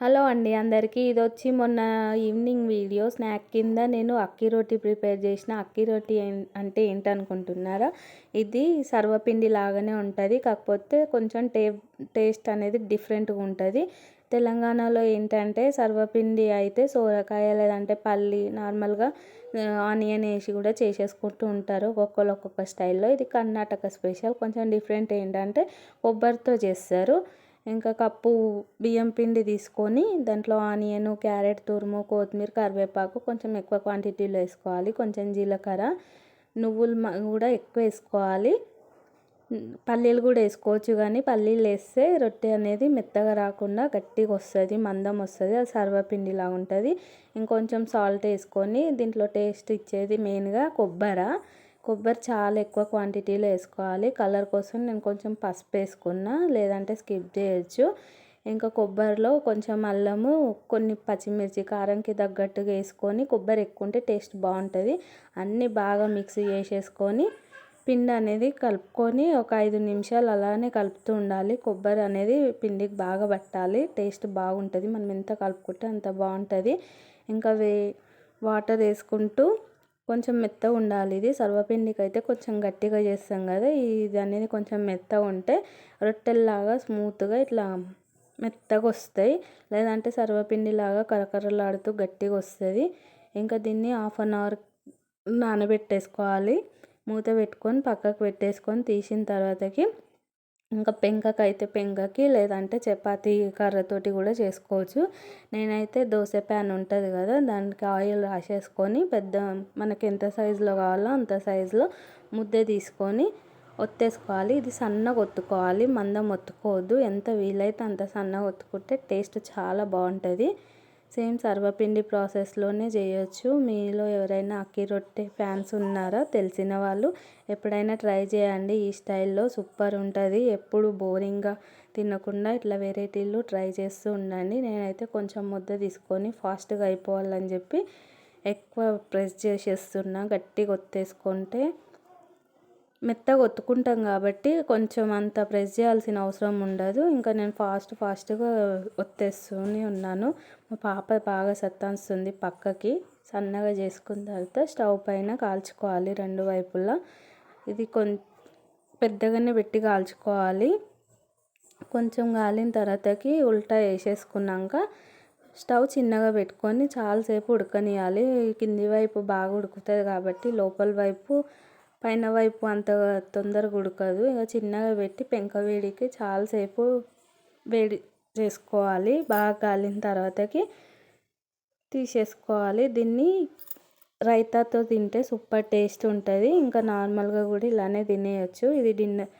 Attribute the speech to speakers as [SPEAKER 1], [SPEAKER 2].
[SPEAKER 1] Hello అండి అందరికీ ఇది వచ్చి మొన్న ఈవినింగ్ వీడియో. స్నాక్ కింద నేను అక్కి రోటీ ప్రిపేర్ చేసిన. అక్కి రోటీ అంటే ఏంటనుకుంటున్నారా? ఇది సర్వపిండి లాగానే ఉంటుంది. కాకపోతే కొంచెం టే టేస్ట్ అనేది డిఫరెంట్గా ఉంటుంది. తెలంగాణలో ఏంటంటే సర్వపిండి అయితే సోరకాయ లేదంటే పల్లి నార్మల్గా ఆనియన్ వేసి కూడా చేసేసుకుంటూ ఉంటారు. ఒక్కొక్కరు ఒక్కొక్క స్టైల్లో. ఇది కర్ణాటక స్పెషల్. కొంచెం డిఫరెంట్ ఏంటంటే కొబ్బరితో చేస్తారు. ఇంకా కప్పు బియ్యం పిండి తీసుకొని దాంట్లో ఆనియన్ క్యారెట్ తురుము కొత్తిమీర కరివేపాకు కొంచెం ఎక్కువ క్వాంటిటీలో వేసుకోవాలి. కొంచెం జీలకర్ర నువ్వులు కూడా ఎక్కువ వేసుకోవాలి. పల్లీలు కూడా వేసుకోవచ్చు కానీ పల్లీలు వేస్తే రొట్టె అనేది మెత్తగా రాకుండా గట్టిగా వస్తుంది మందం వస్తుంది అది సర్వపిండిలా ఉంటుంది. ఇంకొంచెం సాల్ట్ వేసుకొని దీంట్లో టేస్ట్ ఇచ్చేది మెయిన్గా కొబ్బరి. కొబ్బరి చాలా ఎక్కువ క్వాంటిటీలో వేసుకోవాలి. కలర్ కోసం నేను కొంచెం పసుపు వేసుకున్నా లేదంటే స్కిప్ చేయొచ్చు. ఇంకా కొబ్బరిలో కొంచెం అల్లము కొన్ని పచ్చిమిర్చి కారంకి తగ్గట్టుగా వేసుకొని కొబ్బరి ఎక్కువ ఉంటే టేస్ట్ బాగుంటుంది. అన్నీ బాగా మిక్స్ చేసేసుకొని పిండి అనేది కలుపుకొని ఒక ఐదు నిమిషాలు అలానే కలుపుతూ ఉండాలి. కొబ్బరి అనేది పిండికి బాగా పట్టాలి. టేస్ట్ బాగుంటుంది. మనం ఎంత కలుపుకుంటే అంత బాగుంటుంది. ఇంకా వే వాటర్ వేసుకుంటూ కొంచెం మెత్తగా ఉండాలి. ఇది సర్వపిండికి అయితే కొంచెం గట్టిగా చేస్తాం కదా ఇది అనేది కొంచెం మెత్తగా ఉంటే రొట్టెల్లాగా స్మూత్గా ఇట్లా మెత్తగా వస్తాయి. లేదంటే సర్వపిండిలాగా కరకరలాడుతూ గట్టిగా వస్తుంది. ఇంకా దీన్ని హాఫ్ అన్ అవర్ నానబెట్టేసుకోవాలి. మూత పెట్టుకొని పక్కకు పెట్టేసుకొని తీసిన తర్వాతకి ఇంకా పెంకకి అయితే పెంకకి లేదంటే చపాతీ కర్రతోటి కూడా చేసుకోవచ్చు. నేనైతే దోశ ప్యాన్ ఉంటుంది కదా దానికి ఆయిల్ రాసేసుకొని పెద్ద మనకి ఎంత సైజులో కావాలో అంత సైజులో ముద్ద తీసుకొని ఒత్తేసుకోవాలి. ఇది సన్నగా ఒత్తుకోవాలి మందం ఒత్తుకోవద్దు. ఎంత వీలైతే అంత సన్నగా ఒత్తుకుంటే టేస్ట్ చాలా బాగుంటుంది. సేమ్ సర్వపిండి ప్రాసెస్లోనే చేయొచ్చు. మీలో ఎవరైనా అక్కి రొట్టె ఫ్యాన్స్ ఉన్నారా? తెలిసిన వాళ్ళు ఎప్పుడైనా ట్రై చేయండి. ఈ స్టైల్లో సూపర్ ఉంటుంది. ఎప్పుడు బోరింగ్గా తినకుండా ఇట్లా వెరైటీలు ట్రై చేస్తూ ఉండండి. నేనైతే కొంచెం ముద్ద తీసుకొని ఫాస్ట్గా అయిపోవాలని చెప్పి ఎక్కువ ప్రెస్ చేసేస్తున్నా. గట్టిగా ఒత్తేసుకుంటే మెత్తగా ఒత్తుకుంటాం కాబట్టి కొంచెం అంత ప్రెస్ చేయాల్సిన అవసరం ఉండదు. ఇంకా నేను ఫాస్ట్ ఫాస్ట్గా ఒత్తేస్తూనే ఉన్నాను. మా పాప బాగా సత్తాస్తుంది పక్కకి. సన్నగా చేసుకున్న తర్వాత స్టవ్ పైన కాల్చుకోవాలి రెండు వైపులా. ఇది కొం పెద్దగానే పెట్టి కాల్చుకోవాలి. కొంచెం కాలిన తర్వాతకి ఉల్టా వేసేసుకున్నాక స్టవ్ చిన్నగా పెట్టుకొని చాలాసేపు ఉడకనియాలి. కింది వైపు బాగా ఉడుకుతుంది కాబట్టి లోపల వైపు పైన వైపు అంత తొందరగా ఉడకదు ఇక చిన్నగా పెట్టి పెంక వేడికి చాలాసేపు వేడి చేసుకోవాలి. బాగా కాలిన తర్వాతకి తీసేసుకోవాలి. దీన్ని రైతాతో తింటే సూపర్ టేస్ట్ ఉంటుంది. ఇంకా నార్మల్గా కూడా ఇలానే తినేయచ్చు. ఇది డిన్నర్